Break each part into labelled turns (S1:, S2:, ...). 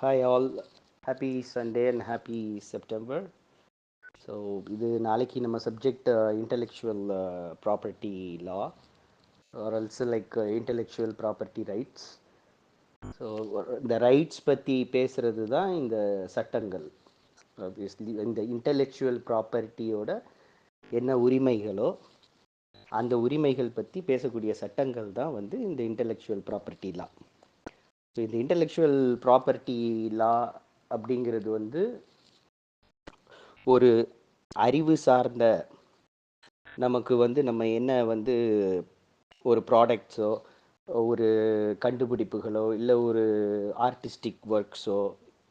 S1: Hi all happy Sunday and happy September so இது நாளைக்கு நம்ம subject intellectual property law are also like intellectual property rights so இந்த rights பற்றி பேசுகிறது தான் இந்த சட்டங்கள். ஆப்வியஸ்லி இந்த இன்டெலெக்சுவல் ப்ராப்பர்ட்டியோட என்ன உரிமைகளோ அந்த உரிமைகள் பற்றி பேசக்கூடிய சட்டங்கள் தான் வந்து இந்த இன்டெலெக்சுவல் ப்ராப்பர்ட்டிலாம் ஸோ இந்த இன்டெலெக்சுவல் ப்ராப்பர்ட்டி லா அப்படிங்கிறது வந்து ஒரு அறிவு சார்ந்த நமக்கு வந்து நம்ம என்ன வந்து ஒரு ப்ராடக்ட்ஸோ ஒரு கண்டுபிடிப்புகளோ இல்லை ஒரு ஆர்டிஸ்டிக் ஒர்க்ஸோ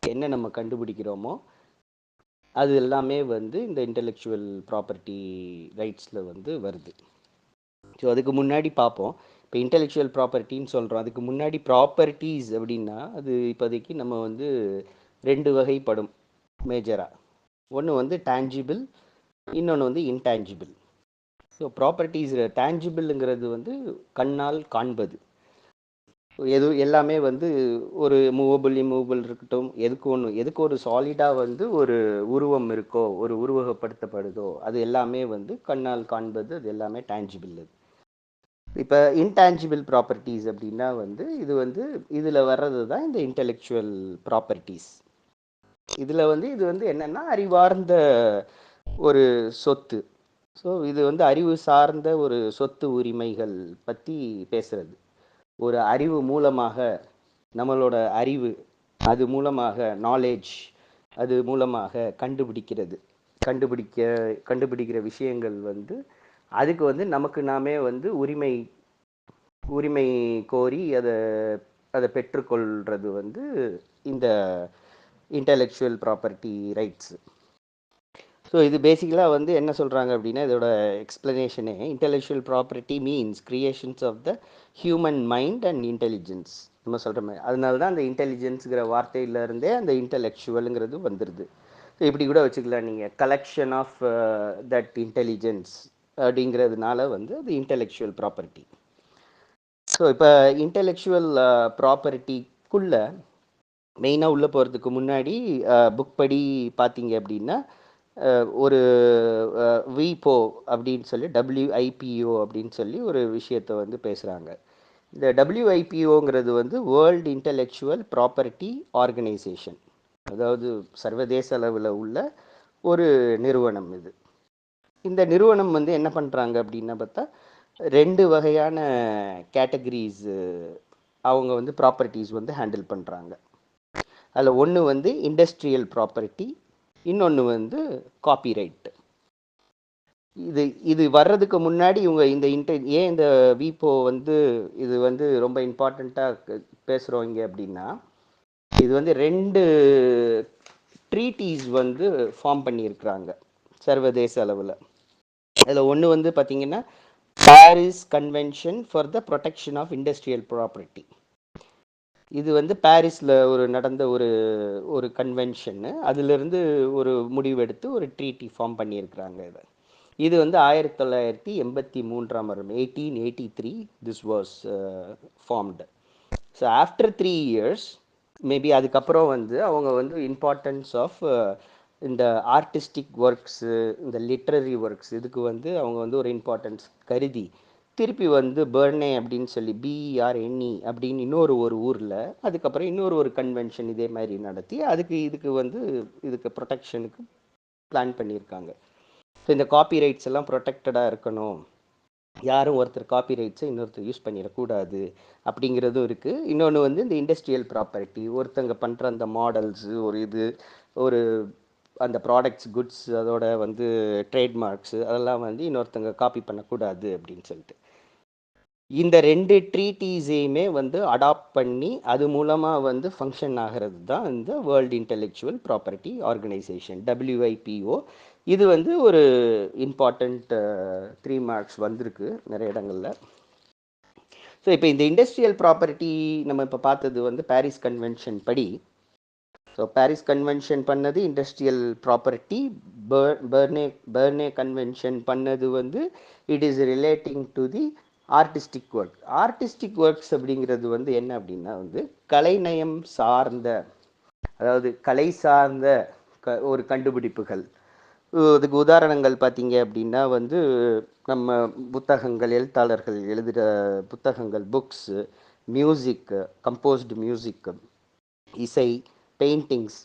S1: என்ன நம்ம கண்டுபிடிக்கிறோமோ அது எல்லாமே வந்து இந்த இன்டெலெக்சுவல் ப்ராப்பர்ட்டி ரைட்ஸில் வந்து வருது. ஸோ அதுக்கு முன்னாடி பார்ப்போம். இப்போ இன்டெலெக்சுவல் ப்ராப்பர்ட்டின்னு சொல்கிறோம் அதுக்கு முன்னாடி ப்ராப்பர்ட்டிஸ் அப்படின்னா அது இப்போதைக்கு நம்ம வந்து ரெண்டு வகைப்படும் மேஜராக ஒன்று வந்து டேஞ்சிபிள் இன்னொன்று வந்து இன்டேஞ்சிபிள் ஸோ ப்ராப்பர்ட்டிஸ் டேஞ்சிபிள்ங்கிறது வந்து கண்ணால் காண்பது. எது எல்லாமே வந்து ஒரு மூவபிள் இம்மூவபிள் இருக்கட்டும் எதுக்கு ஒன்று எதுக்கு ஒரு சாலிடாக வந்து ஒரு உருவம் இருக்கோ ஒரு உருவகப்படுத்தப்படுதோ அது எல்லாமே வந்து கண்ணால் காண்பது அது எல்லாமே டேஞ்சிபிள் அது இப்போ இன்டான்ஜிபிள் ப்ராப்பர்ட்டிஸ் அப்படின்னா வந்து இது வந்து இதில் வர்றது தான் இந்த இன்டெலெக்சுவல் ப்ராப்பர்ட்டிஸ் இதில் வந்து இது வந்து என்னென்னா அறிவார்ந்த ஒரு சொத்து. ஸோ இது வந்து அறிவு சார்ந்த ஒரு சொத்து உரிமைகள் பற்றி பேசுறது. ஒரு அறிவு மூலமாக நம்மளோட அறிவு அது மூலமாக நாலேஜ் அது மூலமாக கண்டுபிடிக்கிறது. கண்டுபிடிக்க கண்டுபிடிக்கிற விஷயங்கள் வந்து அதுக்கு வந்து நமக்கு நாமே வந்து உரிமை உரிமை கோரி அதை அதை பெற்றுக்கொள்கிறது வந்து இந்த இன்டலெக்சுவல் ப்ராப்பர்ட்டி ரைட்ஸு ஸோ இது பேசிக்கலாக வந்து என்ன சொல்கிறாங்க அப்படின்னா இதோட எக்ஸ்ப்ளனேஷனே intellectual property means creations of the human mind and intelligence நம்ம சொல்கிற மாதிரி. அதனால தான் அந்த இன்டெலிஜென்ஸுங்கிற வார்த்தையிலேருந்தே அந்த இன்டலெக்சுவலுங்கிறது வந்துடுது ஸோ இப்படி கூட வச்சுக்கலாம் நீங்கள் கலெக்ஷன் ஆஃப் தட் இன்டெலிஜென்ஸ் அப்படிங்கிறதுனால வந்து அது இன்டெலெக்சுவல் ப்ராப்பர்ட்டி ஸோ இப்போ இன்டெலெக்சுவல் ப்ராப்பர்ட்டிக்குள்ளே மெயினாக உள்ளே போகிறதுக்கு முன்னாடி புக் படி பார்த்தீங்க அப்படின்னா ஒரு விபோ அப்படின்னு சொல்லி டபிள்யூஐபிஓ அப்படின்னு சொல்லி ஒரு விஷயத்தை வந்து பேசுகிறாங்க இந்த டபிள்யூஐபிஓங்கிறது வந்து வேர்ல்டு இன்டெலெக்சுவல் ப்ராப்பர்ட்டி ஆர்கனைசேஷன் அதாவது சர்வதேச அளவில் உள்ள ஒரு நிறுவனம் இது. இந்த நிறுவனம் வந்து என்ன பண்ணுறாங்க அப்படின்னா பார்த்தா ரெண்டு வகையான கேட்டகரிஸ் அவங்க வந்து ப்ராப்பர்ட்டிஸ் வந்து ஹேண்டில் பண்ணுறாங்க அதில் ஒன்று வந்து இண்டஸ்ட்ரியல் ப்ராப்பர்ட்டி இன்னொன்று வந்து காப்பிரைட் இது இது வர்றதுக்கு முன்னாடி இவங்க இந்த இன்ட ஏன் இந்த விபோ வந்து இது வந்து ரொம்ப இம்பார்ட்டண்ட்டாக பேசுகிறோம் இங்கே அப்படின்னா இது வந்து ரெண்டு ட்ரீட்டிஸ் வந்து ஃபார்ம் பண்ணியிருக்கிறாங்க சர்வதேச அளவில். அதில் ஒன்று வந்து பார்த்திங்கன்னா Paris convention for the protection of industrial property இது வந்து பாரிஸில் ஒரு நடந்த ஒரு ஒரு கன்வென்ஷனு அதிலிருந்து ஒரு முடிவெடுத்து ஒரு ட்ரீட்டி ஃபார்ம் பண்ணியிருக்கிறாங்க இதை. இது வந்து ஆயிரத்தி தொள்ளாயிரத்தி எண்பத்தி மூன்றாம் வருடம் eighteen eighty three this was formed so after three years maybe அதுக்கப்புறம் வந்து அவங்க வந்து இம்பார்ட்டன்ஸ் ஆஃப் இந்த ஆர்டிஸ்டிக் ஒர்க்ஸு இந்த லிட்ரரி ஒர்க்ஸ் இதுக்கு வந்து அவங்க வந்து ஒரு இம்பார்ட்டன்ஸ் கருதி திருப்பி வந்து பர்னே அப்படின்னு சொல்லி பிஆர்என்இ அப்படின்னு இன்னொரு ஒரு ஊரில் அதுக்கப்புறம் இன்னொரு ஒரு கன்வென்ஷன் இதே மாதிரி நடத்தி அதுக்கு இதுக்கு வந்து இதுக்கு ப்ரொடெக்ஷனுக்கு பிளான் பண்ணியிருக்காங்க. ஸோ இந்த காப்பி ரைட்ஸ் எல்லாம் ப்ரொடெக்டடாக இருக்கணும். யாரும் ஒருத்தர் காப்பி ரைட்ஸை இன்னொருத்தர் யூஸ் பண்ணிடக்கூடாது அப்படிங்கிறதும் இருக்குது இன்னொன்று வந்து இந்த இண்டஸ்ட்ரியல் ப்ராப்பர்ட்டி ஒருத்தங்க பண்ணுற அந்த மாடல்ஸு ஒரு இது ஒரு அந்த ப்ராடக்ட்ஸ் குட்ஸ் அதோட வந்து ட்ரேட்மார்க்ஸு அதெல்லாம் வந்து இன்னொருத்தங்க காப்பி பண்ணக்கூடாது அப்படின்னு சொல்லிட்டு. இந்த ரெண்டு ட்ரீட்டீஸையுமே வந்து அடாப்ட் பண்ணி அது மூலமாக வந்து ஃபங்க்ஷன் ஆகிறது தான் இந்த world intellectual property organisation WIPO இது வந்து ஒரு இம்பார்ட்டண்ட் த்ரீ மார்க்ஸ் வந்திருக்கு நிறைய இடங்களில். ஸோ இப்போ இந்த இண்டஸ்ட்ரியல் ப்ராப்பர்ட்டி நம்ம இப்போ பார்த்தது வந்து பாரிஸ் கன்வென்ஷன் படி ஸோ பாரிஸ் கன்வென்ஷன் பண்ணது industrial property Berne Berne convention பண்ணது வந்து it is relating to the artistic work artistic works அப்படிங்கிறது வந்து என்ன அப்படின்னா வந்து கலைநயம் சார்ந்த அதாவது கலை சார்ந்த க ஒரு கண்டுபிடிப்புகள். அதுக்கு உதாரணங்கள் பார்த்தீங்க அப்படின்னா வந்து நம்ம புத்தகங்கள் எழுத்தாளர்கள் எழுதுகிற புத்தகங்கள் புக்ஸு மியூசிக்கு கம்போஸ்டு மியூசிக்கு இசை பெயிண்டிங்ஸ்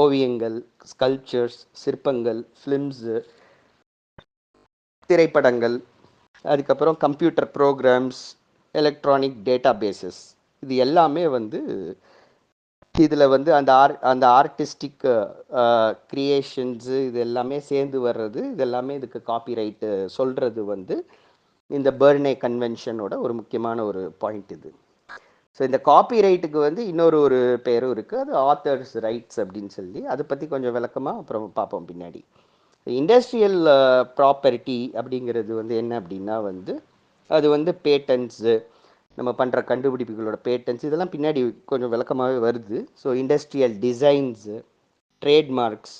S1: ஓவியங்கள் ஸ்கல்ப்சர்ஸ் சிற்பங்கள் ஃபிலிம்ஸு திரைப்படங்கள் அதுக்கப்புறம் computer programs electronic data bases இது எல்லாமே வந்து இதில் வந்து அந்த ஆர் அந்த ஆர்டிஸ்டிக் க்ரியேஷன்ஸு இது எல்லாமே சேர்ந்து வர்றது இது எல்லாமே இதுக்கு காப்பிரைட்டு சொல்கிறது வந்து இந்த பர்னே கன்வென்ஷனோட ஒரு முக்கியமான ஒரு பாயிண்ட் இது. ஸோ இந்த காப்பி ரைட்டுக்கு வந்து இன்னொரு ஒரு பேரும் இருக்குது அது ஆத்தர்ஸ் ரைட்ஸ் அப்படின்னு சொல்லி. அதை பற்றி கொஞ்சம் விளக்கமாக அப்புறம் பார்ப்போம் பின்னாடி. இண்டஸ்ட்ரியல் ப்ராப்பர்ட்டி அப்படிங்கிறது வந்து என்ன அப்படின்னா வந்து அது வந்து பேட்டன்ஸு நம்ம பண்ணுற கண்டுபிடிப்புகளோட பேட்டன்ஸ் இதெல்லாம் பின்னாடி கொஞ்சம் விளக்கமாகவே வருது. So industrial designs trademarks